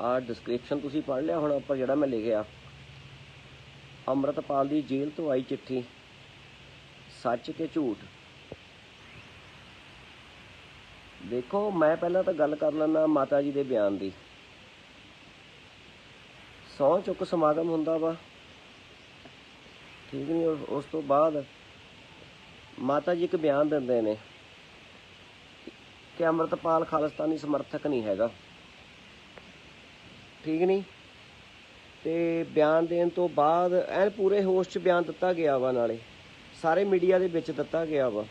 ਆ ਡਿਸਕ੍ਰਿਪਸ਼ਨ ਤੁਸੀਂ ਪੜ੍ਹ ਲਿਆ ਹੁਣ ਉੱਪਰ ਜਿਹੜਾ ਮੈਂ ਲਿਖਿਆ। ਅੰਮ੍ਰਿਤਪਾਲ ਦੀ ਜੇਲ੍ਹ ਤੋਂ ਆਈ ਚਿੱਠੀ। ਸੱਚ ਕਿ ਝੂਠ? ਦੇਖੋ, ਮੈਂ ਪਹਿਲਾਂ ਤਾਂ ਗੱਲ ਕਰ ਲੈਣਾ ਮਾਤਾ ਜੀ ਦੇ ਬਿਆਨ ਦੀ। ਸੌ ਚੁੱਕ ਸਮਾਗਮ ਹੁੰਦਾ ਵਾ। ਠੀਕ ਨਹੀਂ ਉਸ- ਉਸ ਤੋਂ ਬਾਅਦ ਮਾਤਾ ਜੀ ਇੱਕ ਬਿਆਨ ਦਿੰਦੇ ਨੇ ਕਿ ਅੰਮ੍ਰਿਤਪਾਲ ਖਾਲਿਸਤਾਨੀ ਸਮਰਥਕ ਨਹੀਂ ਹੈਗਾ। ਠੀਕ ਨਹੀਂ? ਤੇ ਬਿਆਨ ਦੇਣ ਤੋਂ ਬਾਅਦ ਐਨ ਪੂਰੇ ਹੋਸ਼ 'ਚ ਬਿਆਨ ਦਿੱਤਾ ਗਿਆ ਵਾ ਨਾਲੇ। ਸਾਰੇ ਮੀਡੀਆ ਦੇ ਵਿੱਚ ਦਿੱਤਾ ਗਿਆ ਵਾ।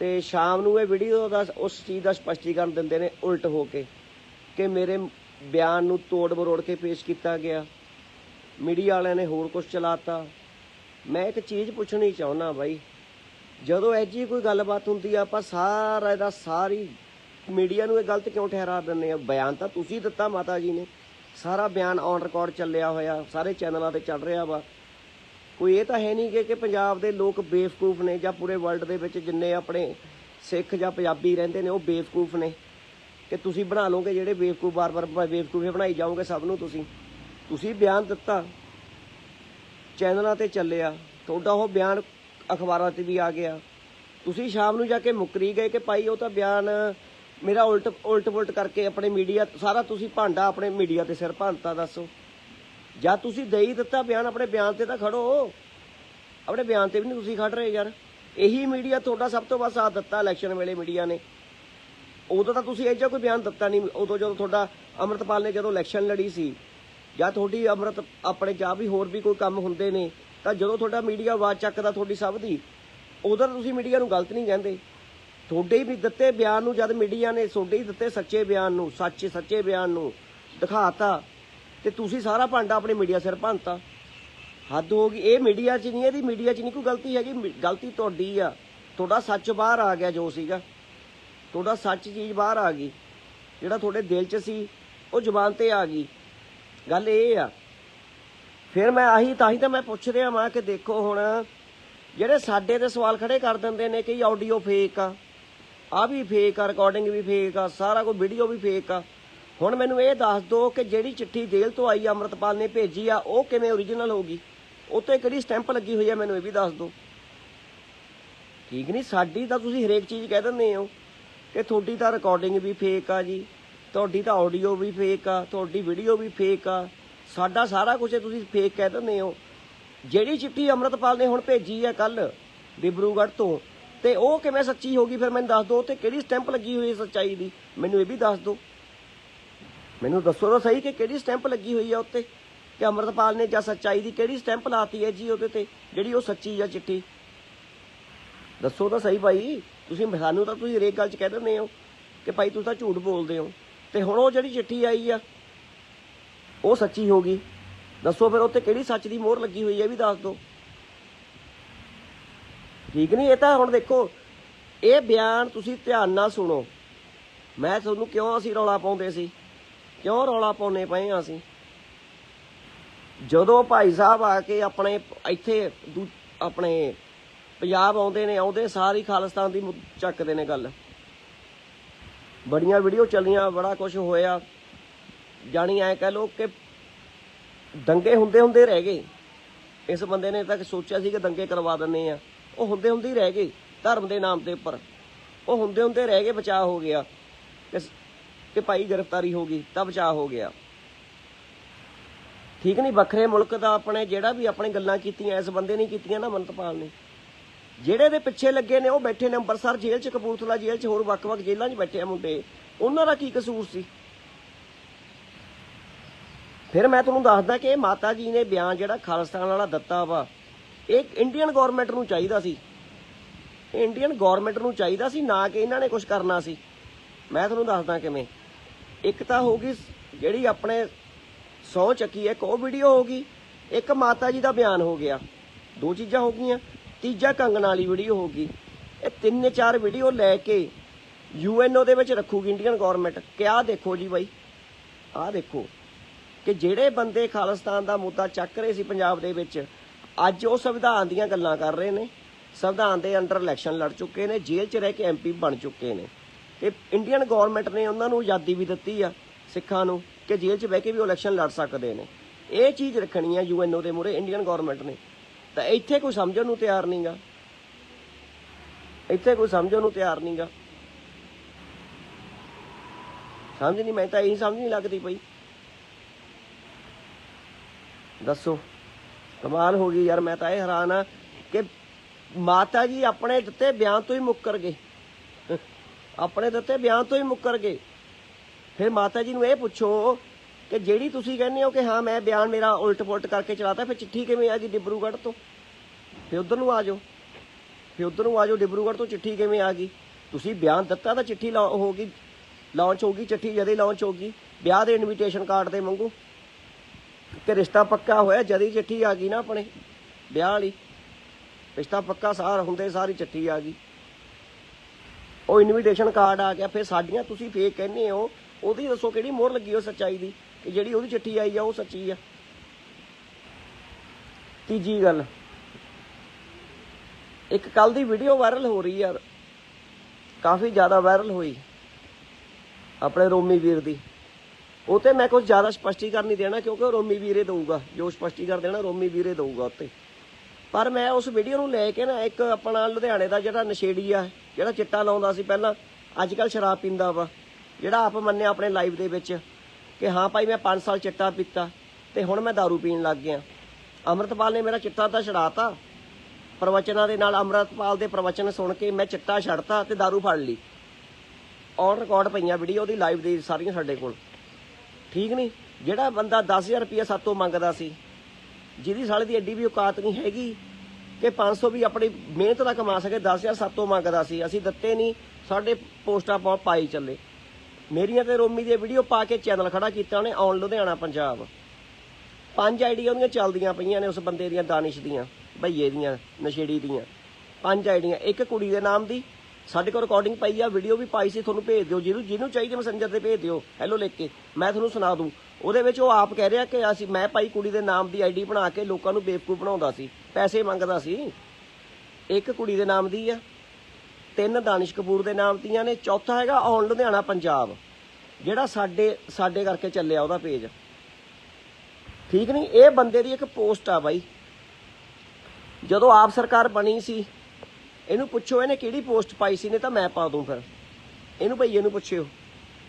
ਤੇ ਸ਼ਾਮ ਨੂੰ ਇਹ ਵੀਡੀਓ ਦਾ ਉਸ ਚੀਜ਼ ਦਾ ਸਪਸ਼ਟੀਕਰਨ ਦਿੰਦੇ ਨੇ ਉਲਟ ਹੋ ਕੇ ਕਿ ਮੇਰੇ ਬਿਆਨ ਨੂੰ ਤੋੜ ਮਰੋੜ ਕੇ ਪੇਸ਼ ਕੀਤਾ ਗਿਆ। ਮੀਡੀਆ ਵਾਲਿਆਂ ਨੇ ਹੋਰ ਕੁਝ ਚਲਾਤਾ। ਮੈਂ ਇੱਕ ਚੀਜ਼ ਪੁੱਛਣੀ ਚਾਹੁੰਦਾ ਬਾਈ, ਜਦੋਂ ਐ ਜੀ ਕੋਈ ਗੱਲਬਾਤ ਹੁੰਦੀ ਆ, ਆਪਾਂ ਸਾਰਾ ਇਹਦਾ ਸਾਰੀ ਮੀਡੀਆ ਨੂੰ ਇਹ ਗਲਤ ਕਿਉਂ ਠਹਿਰਾ ਦਿੰਦੇ ਆ? ਬਿਆਨ ਤਾਂ ਤੁਸੀਂ ਦਿੱਤਾ ਮਾਤਾ ਜੀ ਨੇ। ਸਾਰਾ ਬਿਆਨ ਔਨ ਰਿਕਾਰਡ ਚੱਲਿਆ ਹੋਇਆ, ਸਾਰੇ ਚੈਨਲਾਂ ਤੇ ਚੱਲ ਰਿਹਾ ਵਾ। ਕੋਈ ਇਹ ਤਾਂ ਹੈ ਨਹੀਂ ਕਿ ਪੰਜਾਬ ਦੇ ਲੋਕ ਬੇਵਕੂਫ ਨੇ ਜਾਂ ਪੂਰੇ ਵਰਲਡ ਦੇ ਵਿੱਚ ਜਿੰਨੇ ਆਪਣੇ ਸਿੱਖ ਜਾਂ ਪੰਜਾਬੀ ਰਹਿੰਦੇ ਨੇ, ਉਹ ਬੇਵਕੂਫ ਨੇ। ਕਿ ਤੁਸੀਂ ਬਣਾ ਲਓਗੇ ਜਿਹੜੇ ਬੇਵਕੂਫ, ਬਾਰ-ਬਾਰ ਬੇਵਕੂਫੇ ਬਣਾਈ ਜਾਓਗੇ ਸਭ ਨੂੰ ਤੁਸੀਂ। ਤੁਸੀਂ ਬਿਆਨ ਦਿੱਤਾ, ਚੈਨਲਾਂ ਤੇ ਚੱਲਿਆ, ਤੁਹਾਡਾ ਉਹ ਬਿਆਨ ਅਖਬਾਰਾਂ ਤੇ ਵੀ ਆ ਗਿਆ। ਤੁਸੀਂ ਸ਼ਾਮ ਨੂੰ ਜਾ ਕੇ ਮੁਕਰੀ ਗਏ ਕਿ ਭਾਈ ਉਹ ਤਾਂ ਬਿਆਨ ਮੇਰਾ ਉਲਟ ਉਲਟ ਪੁਲਟ ਕਰਕੇ ਆਪਣੇ ਮੀਡੀਆ, ਸਾਰਾ ਤੁਸੀਂ ਭਾਂਡਾ ਆਪਣੇ ਮੀਡੀਆ ਤੇ ਸਿਰ ਭਾਂਤਾ ਦੱਸੋ। ਜਾਂ ਤੁਸੀਂ ਦੇਈ ਦਿੱਤਾ ਬਿਆਨ, ਆਪਣੇ ਬਿਆਨ ਤੇ ਤਾਂ ਖੜੋ। ਆਪਣੇ ਬਿਆਨ ਤੇ ਵੀ ਨਹੀਂ ਤੁਸੀਂ ਖੜ ਰਹੇ ਯਾਰ। ਇਹੀ ਮੀਡੀਆ ਤੁਹਾਡਾ ਸਭ ਤੋਂ ਵੱਧ ਸਾਥ ਦਿੱਤਾ ਇਲੈਕਸ਼ਨ ਵੇਲੇ ਮੀਡੀਆ ਨੇ। ਉਦੋਂ ਤਾਂ ਤੁਸੀਂ ਇਹੋ ਜਿਹਾ ਕੋਈ ਬਿਆਨ ਦਿੱਤਾ ਨਹੀਂ ਉਦੋਂ ਜਦੋਂ ਤੁਹਾਡਾ ਅੰਮ੍ਰਿਤਪਾਲ ਨੇ ਜਦੋਂ ਇਲੈਕਸ਼ਨ ਲੜੀ ਸੀ, ਜਾਂ ਤੁਹਾਡੀ ਅੰਮ੍ਰਿਤ ਆਪਣੇ ਜਾਂ ਵੀ ਹੋਰ ਵੀ ਕੋਈ ਕੰਮ ਹੁੰਦੇ ਨੇ, ਤਾਂ ਜਦੋਂ ਤੁਹਾਡਾ ਮੀਡੀਆ ਆਵਾਜ਼ ਚੱਕਦਾ ਤੁਹਾਡੀ ਸਭ ਦੀ, ਉਦੋਂ ਤਾਂ ਤੁਸੀਂ ਮੀਡੀਆ ਨੂੰ ਗਲਤ ਨਹੀਂ ਕਹਿੰਦੇ। ਤੁਹਾਡੇ ਹੀ ਵੀ ਦਿੱਤੇ ਬਿਆਨ ਨੂੰ, ਜਦ ਮੀਡੀਆ ਨੇ ਤੁਹਾਡੇ ਹੀ ਦਿੱਤੇ ਸੱਚੇ ਬਿਆਨ ਨੂੰ, ਸੱਚ, ਸੱਚੇ ਬਿਆਨ ਨੂੰ ਦਿਖਾਤਾ ਤੇ ਤੁਸੀਂ ਸਾਰਾ ਭਾਂਡਾ ਆਪਣੇ ਮੀਡੀਆ ਸਿਰ ਭੰਨਤਾ। ਹੱਦ ਹੋ ਗਈ, ਇਹ ਮੀਡੀਆ 'ਚ ਨਹੀਂ, ਇਹਦੀ ਮੀਡੀਆ 'ਚ ਨਹੀਂ ਕੋਈ ਗਲਤੀ ਹੈਗੀ, ਮੀ- ਗਲਤੀ ਤੁਹਾਡੀ ਆ। ਤੁਹਾਡਾ ਸੱਚ ਬਾਹਰ ਆ ਗਿਆ ਜੋ ਸੀਗਾ। ਤੁਹਾਡਾ ਸੱਚ ਚੀਜ਼ ਬਾਹਰ ਆ ਗਈ। ਜਿਹੜਾ ਤੁਹਾਡੇ ਦਿਲ 'ਚ ਸੀ, ਉਹ ਜ਼ੁਬਾਨ ਤੇ ਆ ਗਈ। ਗੱਲ ਇਹ ਆ। ਫਿਰ ਮੈਂ ਆਹੀ, ਤਾਂ ਹੀ ਤਾਂ ਮੈਂ ਪੁੱਛ ਰਿਹਾ ਮਾਂ ਕਿ ਦੇਖੋ ਹੁਣ, ਜਿਹੜੇ ਸਾਡੇ ਤੇ ਸਵਾਲ ਖੜੇ ਕਰ ਦਿੰਦੇ ਨੇ ਕਿ ਆਡੀਓ ਫੇਕ ਆ। ਆ ਵੀ ਫੇਕ ਆ ਰਿਕਾਰਡਿੰਗ ਵੀ ਫੇਕ ਆ, ਸਾਰਾ ਕੋਈ ਵੀਡੀਓ ਵੀ ਫੇਕ ਆ। ਹੁਣ ਮੈਨੂੰ ਇਹ ਦੱਸ ਦਿਓ ਕਿ ਜਿਹੜੀ ਚਿੱਠੀ ਜੇਲ੍ਹ ਤੋਂ ਆਈ ਆ ਅੰਮ੍ਰਿਤਪਾਲ ਨੇ ਭੇਜੀ ਆ, ਉਹ ਕਿਵੇਂ ਓਰੀਜਨਲ ਹੋਗੀ ਉੱਤੇ ਕਿਹੜੀ ਸਟੈਂਪ ਲੱਗੀ ਹੋਈ ਆ ਮੈਨੂੰ ਇਹ ਵੀ ਦੱਸ ਦਿਓ ਠੀਕ ਨਹੀਂ, ਸਾਡੀ ਤਾਂ ਤੁਸੀਂ ਹਰੇਕ ਚੀਜ਼ ਕਹਿ ਦਿੰਦੇ ਹੋ ਕਿ ਤੁਹਾਡੀ ਤਾਂ ਰਿਕਾਰਡਿੰਗ ਵੀ ਫੇਕ ਆ ਜੀ, ਤੁਹਾਡੀ ਤਾਂ ਆਡੀਓ ਵੀ ਫੇਕ ਆ, ਤੁਹਾਡੀ ਵੀਡੀਓ ਵੀ ਫੇਕ ਆ। ਸਾਡਾ ਸਾਰਾ ਕੁਝ ਤੁਸੀਂ ਫੇਕ ਕਹਿ ਦਿੰਦੇ ਹੋ। ਜਿਹੜੀ ਚਿੱਠੀ ਅੰਮ੍ਰਿਤਪਾਲ ਨੇ ਹੁਣ ਭੇਜੀ ਆ ਕੱਲ ਡਿਬਰੂਗੜ੍ਹ ਤੋਂ ਤੇ ਉਹ ਕਿਵੇਂ ਸੱਚੀ ਹੋ ਗਈ? ਫਿਰ ਮੈਨੂੰ ਦੱਸ ਦਿਓ ਤੇ ਕਿਹੜੀ ਸਟੈਂਪ ਲੱਗੀ ਹੋਈ ਹੈ ਸੱਚਾਈ ਦੀ? ਮੈਨੂੰ ਇਹ ਵੀ ਦੱਸ ਦਿਓ। ਮੈਨੂੰ ਦੱਸੋ ਤਾਂ ਸਹੀ ਕਿ ਕਿਹੜੀ ਸਟੈਂਪ ਲੱਗੀ ਹੋਈ ਆ ਉੱਤੇ? ਕਿ ਅੰਮ੍ਰਿਤਪਾਲ ਨੇ ਜਾਂ ਸੱਚਾਈ ਦੀ ਕਿਹੜੀ ਸਟੈਂਪ ਲਾਤੀ ਹੈ ਜੀ ਉਹਦੇ ਤੇ? ਜਿਹੜੀ ਉਹ ਸੱਚੀ ਆ ਚਿੱਠੀ। ਦੱਸੋ ਤਾਂ ਸਹੀ ਭਾਈ। ਤੁਸੀਂ ਸਾਨੂੰ ਤਾਂ ਤੁਸੀਂ ਰੇਕ ਗੱਲ 'ਚ ਕਹਿ ਦਿੰਦੇ ਹੋ ਕਿ ਭਾਈ ਤੁਸੀਂ ਤਾਂ ਝੂਠ ਬੋਲਦੇ ਹੋ। ਤੇ ਹੁਣ ਉਹ ਜਿਹੜੀ ਚਿੱਠੀ ਆਈ ਆ, ਉਹ ਸੱਚੀ ਹੋ ਗਈ। ਦੱਸੋ ਫਿਰ ਉੱਤੇ ਕਿਹੜੀ ਸੱਚ ਦੀ ਮੋਹਰ ਲੱਗੀ ਹੋਈ ਹੈ ਇਹ ਵੀ ਦੱਸ ਦਿਓ। ਠੀਕ ਨਹੀਂ, ਇਹ ਤਾਂ ਹੁਣ ਦੇਖੋ, ਇਹ ਬਿਆਨ ਤੁਸੀਂ ਧਿਆਨ ਨਾਲ ਸੁਣੋ। ਮੈਂ ਤੁਹਾਨੂੰ ਕਿਉਂ ਅਸੀਂ ਰੌਲਾ ਪਾਉਂਦੇ ਸੀ? ਕਿਉਂ ਰੌਲਾ ਪਾਉਨੇ ਪਏ ਹਾਂ ਅਸੀਂ? ਜਦੋਂ ਭਾਈ ਸਾਹਿਬ ਆ ਕੇ ਆਪਣੇ, ਇੱਥੇ ਦੂ- ਆਪਣੇ ਪੰਜਾਬ ਆਉਂਦੇ ਨੇ, ਆਉਂਦੇ ਸਾਰੀ ਖਾਲਿਸਤਾਨ ਦੀ ਚੱਕਦੇ ਨੇ ਗੱਲ। ਬੜੀਆਂ ਵੀਡੀਓ ਚੱਲੀਆਂ, ਬੜਾ ਕੁਝ ਹੋਇਆ। ਜਾਣੀ ਐ ਕਹਿ ਲੋ ਕਿ ਦੰਗੇ ਹੁੰਦੇ ਹੁੰਦੇ ਰਹਿ ਗਏ। ਇਸ ਬੰਦੇ ਨੇ ਤਾਂ ਸੋਚਿਆ ਸੀ ਕਿ ਦੰਗੇ ਕਰਵਾ ਦਿੰਨੇ ਆ ਉਹ ਹੁੰਦੇ ਹੁੰਦੇ ਹੀ ਰਹਿ ਗਏ, ਧਰਮ ਦੇ ਨਾਮ ਦੇ ਉੱਪਰ। ਉਹ ਹੁੰਦੇ ਹੁੰਦੇ ਰਹਿ ਗਏ, ਬਚਾਅ ਹੋ ਗਿਆ। ਕਿ ਭਾਈ ਗ੍ਰਿਫਤਾਰੀ ਹੋ ਗਈ, ਤਾਂ ਬਚਾਅ ਹੋ ਗਿਆ। ਠੀਕ ਨਹੀਂ, ਵੱਖਰੇ ਮੁਲਕ ਦਾ ਆਪਣੇ ਜਿਹੜਾ ਵੀ ਆਪਣੇ ਗੱਲਾਂ ਕੀਤੀਆਂ, ਇਸ ਬੰਦੇ ਨੇ ਕੀਤੀਆਂ ਨਾ ਮਨਤਪਾਲ ਨੇ। ਜਿਹੜੇ ਦੇ ਪਿੱਛੇ ਲੱਗੇ ਨੇ, ਉਹ ਬੈਠੇ ਨੇ ਅੰਮ੍ਰਿਤਸਰ ਜੇਲ੍ਹ 'ਚ, ਕਪੂਰਥਲਾ ਜੇਲ੍ਹ 'ਚ, ਹੋਰ ਵੱਖ-ਵੱਖ ਜੇਲ੍ਹਾਂ 'ਚ ਬੈਠੇ ਆ ਮੁੰਡੇ। ਉਹਨਾਂ ਦਾ ਕੀ ਕਸੂਰ ਸੀ? ਫਿਰ ਮੈਂ ਤੁਹਾਨੂੰ ਦੱਸਦਾ ਕਿ ਮਾਤਾ ਜੀ ਨੇ ਬਿਆਨ ਜਿਹੜਾ ਖਾਲਸਤਾਨ ਵਾਲਾ ਦਿੱਤਾ ਵਾ ਇਹ ਇੰਡੀਅਨ ਗਵਰਨਮੈਂਟ ਨੂੰ ਚਾਹੀਦਾ ਸੀ। ਇਹ ਇੰਡੀਅਨ ਗਵਰਨਮੈਂਟ ਨੂੰ ਚਾਹੀਦਾ ਸੀ, ਨਾ ਕਿ ਇਹਨਾਂ ਨੇ ਕੁਝ ਕਰਨਾ ਸੀ। ਮੈਂ ਤੁਹਾਨੂੰ ਦੱਸਦਾ ਕਿਵੇਂ। ਇੱਕ ਤਾਂ ਹੋ ਗਈ ਜਿਹੜੀ ਆਪਣੇ ਸੌ ਚੱਕੀ ਹੈ, ਇੱਕ ਉਹ ਵੀਡੀਓ ਗਈ। ਇੱਕ ਮਾਤਾ ਜੀ ਦਾ ਬਿਆਨ ਹੋ ਗਿਆ। ਦੋ ਚੀਜ਼ਾਂ ਹੋ ਗਈਆਂ। ਤੀਜਾ ਕੰਗਣਾ ਵਾਲੀ ਵੀਡੀਓ ਹੋ ਗਈ। ਇਹ ਤਿੰਨ ਚਾਰ ਵੀਡੀਓ ਲੈ ਕੇ ਯੂਐਨਓ ਦੇ ਵਿੱਚ ਰੱਖੂਗੀ ਇੰਡੀਅਨ ਗਵਰਨਮੈਂਟ ਕਿਆ ਦੇਖੋ ਜੀ ਬਾਈ, ਆਹ ਦੇਖੋ। ਕਿ ਜਿਹੜੇ ਬੰਦੇ ਖਾਲਿਸਤਾਨ ਦਾ ਮੁੱਦਾ ਚੱਕ ਰਹੇ ਸੀ ਪੰਜਾਬ ਦੇ ਵਿੱਚ ਅੱਜ ਉਹ ਸੰਵਿਧਾਨ ਦੀਆਂ ਗੱਲਾਂ ਕਰ ਰਹੇ ਨੇ। ਸੰਵਿਧਾਨ ਦੇ ਅੰਡਰ ਇਲੈਕਸ਼ਨ ਲੜ ਚੁੱਕੇ ਨੇ, ਜੇਲ੍ਹ 'ਚ ਰਹਿ ਕੇ ਐਮਪੀ ਬਣ ਚੁੱਕੇ ਨੇ। ਤੇ ਇੰਡੀਅਨ ਗਵਰਨਮੈਂਟ ਨੇ ਉਹਨਾਂ ਨੂੰ ਆਜ਼ਾਦੀ ਵੀ ਦਿੱਤੀ ਆ ਸਿੱਖਾਂ ਨੂੰ ਕਿ ਜੇਲ੍ਹ 'ਚ ਬਹਿ ਕੇ ਵੀ ਉਹ ਇਲੈਕਸ਼ਨ ਲੜ ਸਕਦੇ ਨੇ। ਇਹ ਚੀਜ਼ ਰੱਖਣੀ ਹੈ ਯੂਐਨਓ ਦੇ ਮੂਹਰੇ ਇੰਡੀਅਨ ਗਵਰਨਮੈਂਟ ਨੇ। ਤਾਂ ਇੱਥੇ ਕੋਈ ਸਮਝਣ ਨੂੰ ਤਿਆਰ ਨਹੀਂਗਾ ਇੱਥੇ ਕੋਈ ਸਮਝਣ ਨੂੰ ਤਿਆਰ ਨਹੀਂਗਾ ਸਮਝ ਨਹੀਂ, ਮੈਂ ਤਾਂ ਇਹੀ ਸਮਝ ਨਹੀਂ ਲੱਗਦੀ ਪਈ। ਦੱਸੋ। ਕਮਾਲ ਹੋ ਗਈ ਯਾਰ, ਮੈਂ ਤਾਂ ਇਹ ਹੈਰਾਨ ਆ ਕਿ ਮਾਤਾ ਜੀ ਆਪਣੇ ਦਿੱਤੇ ਬਿਆਨ ਤੋਂ ਹੀ ਮੁੱਕਰ ਗਏ। ਆਪਣੇ ਦਿੱਤੇ ਬਿਆਨ ਤੋਂ ਹੀ ਮੁੱਕਰ ਗਏ। ਫਿਰ ਮਾਤਾ ਜੀ ਨੂੰ ਇਹ ਪੁੱਛੋ ਕਿ ਜਿਹੜੀ ਤੁਸੀਂ ਕਹਿੰਦੇ ਹੋ ਕਿ ਹਾਂ, ਮੈਂ ਬਿਆਨ ਮੇਰਾ ਉਲਟ ਪੁਲਟ ਕਰਕੇ ਚਲਾਤਾ, ਫਿਰ ਚਿੱਠੀ ਕਿਵੇਂ ਆ ਗਈ ਡਿਬਰੂਗੜ੍ਹ ਤੋਂ? ਫਿਰ ਉਧਰ ਨੂੰ ਆ ਜਾਓ। ਫਿਰ ਉਧਰ ਨੂੰ ਆ ਜਾਓ, ਡਿਬਰੂਗੜ੍ਹ ਤੋਂ ਚਿੱਠੀ ਕਿਵੇਂ ਆ ਗਈ? ਤੁਸੀਂ ਬਿਆਨ ਦਿੱਤਾ ਤਾਂ ਚਿੱਠੀ ਲਾ- ਹੋ ਗਈ ਲਾਂਚ ਹੋ ਗਈ ਚਿੱਠੀ ਜਦੇ ਲਾਂਚ ਹੋ ਗਈ ਵਿਆਹ ਦੇ ਇਨਵੀਟੇਸ਼ਨ ਕਾਰਡ ਤੇ ਮੰਗੂ ਕਿ ਰਿਸ਼ਤਾ ਪੱਕਾ ਹੋਇਆ, ਜਦੀ ਚਿੱਠੀ ਆ ਗਈ ਨਾ ਆਪਣੇ ਵਿਆਹ ਵਾਲੀ। ਰਿਸ਼ਤਾ ਪੱਕਾ ਸਾਰ ਹੁੰਦੇ ਸਾਰੀ ਚਿੱਠੀ ਆ ਗਈ। ਉਹ ਇਨਵੀਟੇਸ਼ਨ ਕਾਰਡ ਆ ਗਿਆ, ਫਿਰ ਸਾਡੀਆਂ ਤੁਸੀਂ ਫੇਕ ਕਹਿੰਦੇ ਹੋ, ਉਹਦੀ ਦੱਸੋ ਕਿਹੜੀ ਮੋਹਰ ਲੱਗੀ ਹੋ ਸੱਚਾਈ ਦੀ, ਕਿ ਜਿਹੜੀ ਉਹਦੀ ਚਿੱਠੀ ਆਈ ਆ ਉਹ ਸੱਚੀ ਆ। ਤੀਜੀ ਗੱਲ, ਇੱਕ ਕੱਲ ਦੀ ਵੀਡੀਓ ਵਾਇਰਲ ਹੋ ਰਹੀ ਯਾਰ, ਕਾਫੀ ਜ਼ਿਆਦਾ ਵਾਇਰਲ ਹੋਈ, ਆਪਣੇ ਰੋਮੀ ਵੀਰ ਦੀ। ਉਹ ਤੇ ਮੈਂ ਕੁਝ ਜ਼ਿਆਦਾ ਸਪਸ਼ਟੀਕਰਨ ਨਹੀਂ ਦੇਣਾ ਕਿਉਂਕਿ ਉਹ ਰੋਮੀ ਵੀਰੇ ਦਊਗਾ ਜੋ ਸਪਸ਼ਟੀਕਰਨ ਦੇਣਾ ਰੋਮੀ ਵੀਰੇ ਦਊਗਾ ਉੱਤੇ ਪਰ ਮੈਂ ਉਸ ਵੀਡੀਓ ਨੂੰ ਲੈ ਕੇ ਨਾ ਇੱਕ ਆਪਣਾ ਲੁਧਿਆਣੇ ਦਾ ਜਿਹੜਾ ਨਸ਼ੇੜੀ ਆ ਜਿਹੜਾ ਚਿੱਟਾ ਲਾਉਂਦਾ ਸੀ ਪਹਿਲਾਂ ਅੱਜ ਕੱਲ ਸ਼ਰਾਬ ਪੀਂਦਾ ਵਾ ਜਿਹੜਾ ਆਪ ਮੰਨਿਆ ਆਪਣੇ ਲਾਈਵ ਦੇ ਵਿੱਚ ਕਿ ਹਾਂ ਭਾਈ ਮੈਂ 5 ਸਾਲ ਚਿੱਟਾ ਪੀਤਾ ਤੇ ਹੁਣ ਮੈਂ दारू ਪੀਣ ਲੱਗ ਗਿਆ ਅੰਮ੍ਰਿਤਪਾਲ ਨੇ ਮੇਰਾ ਚਿੱਟਾ ਤਾਂ ਛਡਾਤਾ ਪ੍ਰਵਚਨਾਂ ਦੇ ਨਾਲ ਅੰਮ੍ਰਿਤਪਾਲ ਦੇ ਪ੍ਰਵਚਨ ਸੁਣ ਕੇ ਮੈਂ ਚਿੱਟਾ ਛੱਡਤਾ ਤੇ दारू ਫੜ ਲਈ ਔਨ ਰਿਕਾਰਡ ਪਈਆਂ ਵੀਡੀਓ ਉਹਦੀ ਲਾਈਵ ਦੀ ਸਾਰੀਆਂ ਸਾਡੇ ਕੋਲ ਠੀਕ ਨਹੀਂ? ਜਿਹੜਾ ਬੰਦਾ 10000 ਰੁਪਏ ਸਾਤੋਂ ਮੰਗਦਾ ਸੀ, ਜਿਹਦੀ ਸਾਲੇ ਦੀ ਐਡੀ ਵੀ ਔਕਾਤ ਨਹੀਂ ਹੈਗੀ ਕਿ 500 ਵੀ ਆਪਣੀ ਮਿਹਨਤ ਦਾ ਕਮਾ ਸਕੇ 10000 ਸਾਤੋਂ ਮੰਗਦਾ ਸੀ। ਅਸੀਂ ਦਿੱਤੇ ਨਹੀਂ, ਸਾਡੇ ਪੋਸਟਾਂ ਪਾ ਪਾਈ ਚੱਲੇ। ਮੇਰੀਆਂ ਤੇ ਰੋਮੀ ਦੀ ਵੀਡੀਓ ਪਾ ਕੇ ਚੈਨਲ ਖੜਾ ਕੀਤਾ ਉਹਨੇ ਔਨ ਲੁਧਿਆਣਾ, ਪੰਜਾਬ। ਪੰਜ ਆਈਡੀਆਂ ਉਹਦੀਆਂ ਚੱਲਦੀਆਂ ਪਈਆਂ ਨੇ ਉਸ ਬੰਦੇ ਦੀਆਂ, ਦਾਨਿਸ਼ ਦੀਆਂ, ਭਈਏ ਦੀਆਂ, ਨਸ਼ੇੜੀ ਦੀਆਂ। ਪੰਜ ਆਈਡੀਆਂ, ਇੱਕ ਕੁੜੀ ਦੇ ਨਾਮ ਦੀ ਸਾਡੇ ਕੋਲ ਰਿਕਾਰਡਿੰਗ ਪਈ ਆ ਵੀਡੀਓ ਵੀ ਪਾਈ ਸੀ, ਤੁਹਾਨੂੰ ਭੇਜ ਦਿਓ। ਜਿਹਨੂੰ ਜਿਹਨੂੰ ਚਾਹੀਦੇ ਮੈਸੇਂਜਰ ਤੇ ਭੇਜ ਦਿਓ। ਹੈਲੋ ਲਿਖ ਕੇ। ਮੈਂ ਤੁਹਾਨੂੰ ਸੁਣਾ ਦੂੰ। ਉਹਦੇ ਵਿੱਚ ਉਹ ਆਪ ਕਹਿ ਰਿਹਾ ਕਿ ਅਸੀਂ ਮੈਂ ਭਾਈ ਕੁੜੀ ਦੇ ਨਾਮ ਦੀ ਆਈਡੀ ਬਣਾ ਕੇ ਲੋਕਾਂ ਨੂੰ ਬੇਵਕੂਫ ਬਣਾਉਂਦਾ ਸੀ। ਪੈਸੇ ਮੰਗਦਾ ਸੀ। ਇੱਕ ਕੁੜੀ ਦੇ ਨਾਮ ਦੀ ਆ। ਤਿੰਨ ਦਾਨਿਸ਼ ਕਪੂਰ ਦੇ ਨਾਮ ਦੀਆਂ ਨੇ। ਚੌਥਾ ਹੈਗਾ ਔਨ ਲੁਧਿਆਣਾ, ਪੰਜਾਬ। ਜਿਹੜਾ ਸਾਡੇ ਸਾਡੇ ਕਰਕੇ ਚੱਲਿਆ ਉਹਦਾ ਪੇਜ ਠੀਕ ਨਹੀਂ? ਇਹ ਬੰਦੇ ਦੀ ਇੱਕ ਪੋਸਟ ਆ ਬਾਈ। ਜਦੋਂ ਆਪ ਸਰਕਾਰ ਬਣੀ ਸੀ ਇਹਨੂੰ ਪੁੱਛੋ, ਇਹਨੇ ਕਿਹੜੀ ਪੋਸਟ ਪਾਈ ਸੀ? ਨੇ ਤਾਂ ਮੈਂ ਪਾ ਦੂੰ ਫਿਰ। ਇਹਨੂੰ ਭਈਏ ਨੂੰ ਪੁੱਛਿਓ।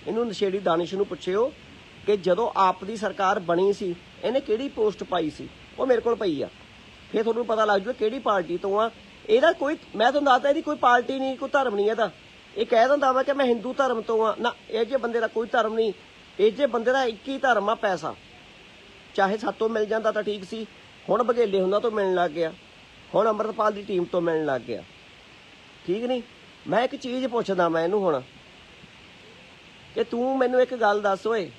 ਇਹਨੂੰ ਨਸ਼ੇੜੀ ਦਾਨਿਸ਼ ਨੂੰ ਪੁੱਛਿਓ ਕਿ ਜਦੋਂ ਆਪ ਦੀ ਸਰਕਾਰ ਬਣੀ ਸੀ, ਇਹਨੇ ਕਿਹੜੀ ਪੋਸਟ ਪਾਈ ਸੀ? ਉਹ ਮੇਰੇ ਕੋਲ ਪਈ ਆ। ਫਿਰ ਤੁਹਾਨੂੰ ਪਤਾ ਲੱਗ ਜੂਗਾ ਕਿਹੜੀ ਪਾਰਟੀ ਤੋਂ ਆ। ਇਹਦਾ ਕੋਈ, ਮੈਂ ਤੁਹਾਨੂੰ ਦੱਸਦਾ, ਇਹਦੀ ਕੋਈ ਪਾਰਟੀ ਨਹੀਂ, ਕੋਈ ਧਰਮ ਨਹੀਂ ਇਹਦਾ। ਇਹ ਕਹਿ ਦਿੰਦਾ ਵਾ ਕਿ ਮੈਂ ਹਿੰਦੂ ਧਰਮ ਤੋਂ ਆ। ਨਾ, ਇਹ ਜੇ ਬੰਦੇ ਦਾ ਕੋਈ ਧਰਮ ਨਹੀਂ, ਇਹ ਜੇ ਬੰਦੇ ਦਾ ਇੱਕ ਹੀ ਧਰਮ ਆ, ਪੈਸਾ। ਚਾਹੇ ਸਾਤੋਂ ਮਿਲ ਜਾਂਦਾ ਤਾਂ ਠੀਕ ਸੀ। ਹੁਣ ਬਘੇਲੇ ਹੁੰਦਾ ਤੋਂ ਮਿਲਣ ਲੱਗ ਗਿਆ। ਹੁਣ ਅੰਮ੍ਰਿਤਪਾਲ ਦੀ ਟੀਮ ਤੋਂ ਮਿਲਣ ਲੱਗ ਗਿਆ। ਠੀਕ ਨਹੀਂ? ਮੈਂ ਇੱਕ ਚੀਜ਼ ਪੁੱਛਦਾ ਮੈਂ ਇਹਨੂੰ ਹੁਣ। ਕਿ ਤੂੰ ਮੈਨੂੰ ਇੱਕ ਗੱਲ ਦੱਸ ਓਏ।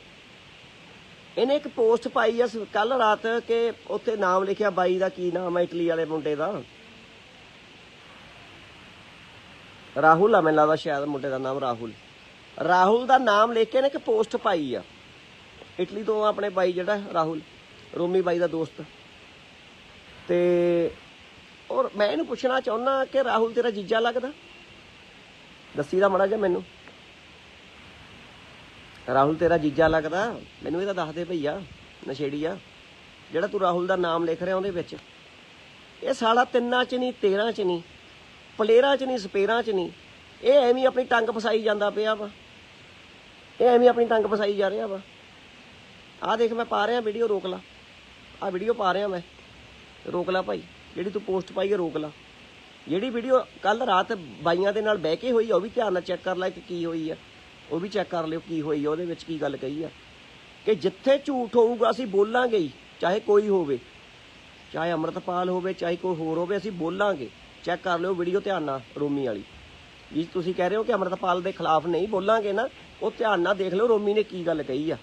ਇਹਨੇ ਇੱਕ ਪੋਸਟ ਪਾਈ ਆ ਕੱਲ ਰਾਤ ਕਿ ਉੱਥੇ ਨਾਮ ਲਿਖਿਆ ਬਾਈ ਦਾ ਕੀ ਨਾਮ ਹੈ ਇਟਲੀ ਵਾਲੇ ਮੁੰਡੇ ਦਾ। ਰਾਹੁਲ ਆ, ਮੈਨੂੰ ਲੱਗਦਾ ਸ਼ਾਇਦ ਮੁੰਡੇ ਦਾ ਨਾਮ ਰਾਹੁਲ। ਰਾਹੁਲ ਦਾ ਨਾਮ ਲਿਖ ਕੇ ਇਹਨੇ ਇੱਕ ਪੋਸਟ ਪਾਈ ਆ। ਇਟਲੀ ਤੋਂ ਆਪਣੇ ਬਾਈ ਜਿਹੜਾ ਰਾਹੁਲ, ਰੋਮੀ ਬਾਈ ਦਾ ਦੋਸਤ। ਤੇ ਔਰ ਮੈਂ ਇਹਨੂੰ ਪੁੱਛਣਾ ਚਾਹੁੰਦਾ ਕਿ ਰਾਹੁਲ ਤੇਰਾ ਜੀਜਾ ਲੱਗਦਾ? ਦੱਸੀ ਦਾ ਮੜਾ ਜਾ ਮੈਨੂੰ। ਰਾਹੁਲ ਤੇਰਾ ਜੀਜਾ ਲੱਗਦਾ? ਮੈਨੂੰ ਇਹ ਤਾਂ ਦੱਸ ਦੇ ਭਈਆ ਨਸ਼ੇੜੀ ਆ ਜਿਹੜਾ ਤੂੰ ਰਾਹੁਲ ਦਾ ਨਾਮ ਲਿਖ ਰਿਹਾ ਉਹਦੇ ਵਿੱਚ। ਇਹ ਸਾਲਾ ਤਿੰਨਾਂ ਚ ਨਹੀਂ 13 ਚ ਨਹੀਂ, ਪਲੇਰਾਂ ਚ ਨਹੀਂ, ਸਪੇਰਾਂ ਚ ਨਹੀਂ। ਇਹ ਐਵੇਂ ਆਪਣੀ ਟੰਗ ਫਸਾਈ ਜਾਂਦਾ ਪਿਆ ਵਾ। ਇਹ ਐਵੇਂ ਆਪਣੀ ਟੰਗ ਫਸਾਈ ਜਾ ਰਿਹਾ ਵਾ। ਆਹ ਦੇਖ ਮੈਂ ਪਾ ਰਿਹਾ ਵੀਡੀਓ, ਰੋਕ ਲਾ। ਆਹ ਵੀਡੀਓ ਪਾ ਰਿਹਾ ਮੈਂ। ਰੋਕ ਲਾ ਭਾਈ। ਜਿਹੜੀ ਤੂੰ ਪੋਸਟ ਪਾਈ ਹੈ ਰੋਕ ਲਾ। ਜਿਹੜੀ ਵੀਡੀਓ ਕੱਲ ਰਾਤ ਬਾਈਆਂ ਦੇ ਨਾਲ ਬਹਿ ਕੇ ਹੋਈ ਆ, ਉਹ ਵੀ ਧਿਆਨ ਨਾਲ ਚੈੱਕ ਕਰ ਲੈ ਕਿ ਕੀ ਹੋਈ ਆ। ਉਹ ਵੀ ਚੈੱਕ ਕਰ ਲਿਓ ਕੀ ਹੋਈ ਆ, ਉਹਦੇ ਵਿੱਚ ਕੀ ਗੱਲ ਕਹੀ ਆ। ਕਿ ਜਿੱਥੇ ਝੂਠ ਹੋਊਗਾ, ਅਸੀਂ ਬੋਲਾਂਗੇ ਹੀ, ਚਾਹੇ ਕੋਈ ਹੋਵੇ। ਚਾਹੇ ਅੰਮ੍ਰਿਤਪਾਲ ਹੋਵੇ, ਚਾਹੇ ਕੋਈ ਹੋਰ ਹੋਵੇ, ਅਸੀਂ ਬੋਲਾਂਗੇ। ਚੈੱਕ ਕਰ ਲਿਓ ਵੀਡੀਓ ਧਿਆਨ ਨਾਲ, ਰੋਮੀ ਵਾਲੀ। ਜੀ ਤੁਸੀਂ ਕਹਿ ਰਹੇ ਹੋ ਕਿ ਅੰਮ੍ਰਿਤਪਾਲ ਦੇ ਖਿਲਾਫ ਨਹੀਂ ਬੋਲਾਂਗੇ ਨਾ, ਉਹ ਧਿਆਨ ਨਾਲ ਦੇਖ ਲਿਓ ਰੋਮੀ ਨੇ ਕੀ ਗੱਲ ਕਹੀ ਆ।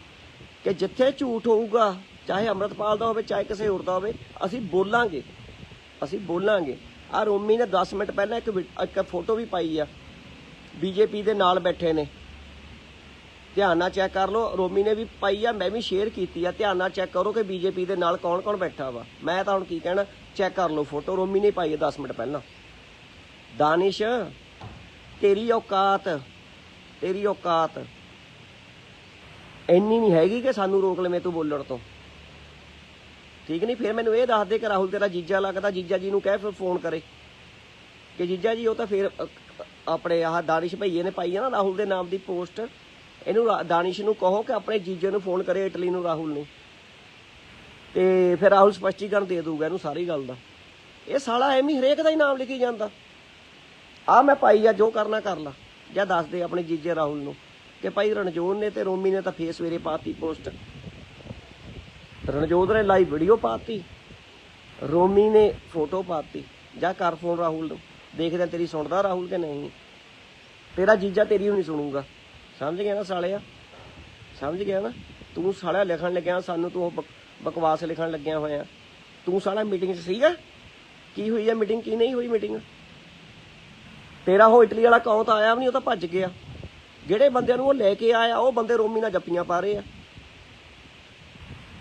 ਕਿ ਜਿੱਥੇ ਝੂਠ ਹੋਊਗਾ, ਚਾਹੇ ਅੰਮ੍ਰਿਤਪਾਲ ਦਾ ਹੋਵੇ, ਚਾਹੇ ਕਿਸੇ ਹੋਰ ਦਾ ਹੋਵੇ, ਅਸੀਂ ਬੋਲਾਂਗੇ। ਅਸੀਂ ਬੋਲਾਂਗੇ। ਆ ਰੋਮੀ ਨੇ 10 ਮਿੰਟ ਪਹਿਲਾਂ ਇੱਕ ਵੀ- ਇੱਕ ਫੋਟੋ ਵੀ ਪਾਈ ਆ। ਬੀਜੇਪੀ ਦੇ ਨਾਲ ਬੈਠੇ ਨੇ। ਧਿਆਨ ਨਾਲ ਚੈੱਕ ਕਰ ਲਓ, ਰੋਮੀ ਨੇ ਵੀ ਪਾਈ ਆ, ਮੈਂ ਵੀ ਸ਼ੇਅਰ ਕੀਤੀ ਆ। ਧਿਆਨ ਨਾਲ ਚੈੱਕ ਕਰੋ ਕਿ ਬੀਜੇਪੀ ਦੇ ਨਾਲ ਕੌਣ ਕੌਣ ਬੈਠਾ ਵਾ। ਮੈਂ ਤਾਂ ਹੁਣ ਕੀ ਕਹਿਣਾ, ਚੈੱਕ ਕਰ ਲਓ ਫੋਟੋ। ਰੋਮੀ ਨੇ ਪਾਈ ਆ 10 ਮਿੰਟ ਪਹਿਲਾਂ। ਦਾਨਿਸ਼, ਤੇਰੀ ਔਕਾਤ ਤੇਰੀ ਔਕਾਤ। ਇੰਨੀ ਨਹੀਂ ਹੈਗੀ ਕਿ ਸਾਨੂੰ ਰੋਕ ਲਵੇਂ ਤੂੰ ਬੋਲਣ ਤੋਂ। ਠੀਕ ਨਹੀਂ, ਫਿਰ ਮੈਨੂੰ ਇਹ ਦੱਸ ਦੇ ਕਿ ਰਾਹੁਲ ਤੇਰਾ ਜੀਜਾ ਲੱਗਦਾ, ਜੀਜਾ ਜੀ ਨੂੰ ਕਹਿ ਫਿਰ ਫੋਨ ਕਰੇ। ਕਿ ਜੀਜਾ ਜੀ, ਉਹ ਤਾਂ ਫਿਰ ਆਪਣੇ ਆਹ ਦਾਨਿਸ਼ ਭਈਏ ਨੇ ਪਾਈ ਆ ਨਾ ਰਾਹੁਲ ਦੇ ਨਾਮ ਦੀ ਪੋਸਟ। ਇਹਨੂੰ ਦਾਨਿਸ਼ ਨੂੰ ਕਹੋ ਕਿ ਆਪਣੇ ਜੀਜੇ ਨੂੰ ਫੋਨ ਕਰੇ ਇਟਲੀ ਨੂੰ, ਰਾਹੁਲ ਨੂੰ। ਤੇ ਫਿਰ ਰਾਹੁਲ ਸਪਸ਼ਟੀਕਰਨ ਦੇ ਦੂਗਾ ਇਹਨੂੰ ਸਾਰੀ ਗੱਲ ਦਾ। ਇਹ ਸਾਲਾ ਐਵੇਂ ਹੀ ਹਰੇਕ ਦਾ ਹੀ ਨਾਮ ਲਿਖੀ ਜਾਂਦਾ। ਆ ਮੈਂ ਪਾਈ ਆ, ਜੋ ਕਰਨਾ ਕਰ ਲਾ। ਜਾਂ ਦੱਸ ਦੇ ਆਪਣੇ ਜੀਜੇ ਰਾਹੁਲ ਨੂੰ ਕਿ ਭਾਈ ਰਣਜੋਤ ਨੇ ਤੇ ਰੋਮੀ ਨੇ ਤਾਂ ਫੇਸ ਸਵੇਰੇ ਪਾਤੀ ਪੋਸਟ। ਰਣਜੋਤ ਨੇ ਲਾਈਵ ਵੀਡੀਓ ਪਾਤੀ। ਰੋਮੀ ਨੇ ਫੋਟੋ ਪਾਤੀ। ਜਾਂ ਕਰ ਫੋਨ ਰਾਹੁਲ ਨੂੰ। ਦੇਖਦੇ ਤੇਰੀ ਸੁਣਦਾ ਰਾਹੁਲ ਕਿ ਨਹੀਂ। ਤੇਰਾ ਜੀਜਾ ਤੇਰੀ ਨਹੀਂ ਸੁਣੂਗਾ। ਸਮਝ ਗਿਆ ਨਾ ਸਾਲਿਆ? ਸਮਝ ਗਿਆ ਨਾ? ਤੂੰ ਸਾਲਿਆ ਲਿਖਣ ਲੱਗਿਆ, ਸਾਨੂੰ ਤੂੰ ਉਹ ਬਕ- ਬਕਵਾਸ ਲਿਖਣ ਲੱਗਿਆ ਹੋਇਆ। ਤੂੰ ਸਾਲਾ ਮੀਟਿੰਗ 'ਚ ਸੀਗਾ? ਕੀ ਹੋਈ ਆ ਮੀਟਿੰਗ ਕੀ ਨਹੀਂ ਹੋਈ ਮੀਟਿੰਗ ਤੇਰਾ ਉਹ ਇਟਲੀ ਵਾਲਾ ਕੌਂ ਤਾਂ ਆਇਆ ਵੀ ਨਹੀਂ, ਉਹ ਤਾਂ ਭੱਜ ਗਿਆ। ਜਿਹੜੇ ਬੰਦਿਆਂ ਨੂੰ ਉਹ ਲੈ ਕੇ ਆਇਆ, ਉਹ ਬੰਦੇ ਰੋਮੀ ਨਾਲ ਜੱਪੀਆਂ ਪਾ ਰਹੇ ਆ।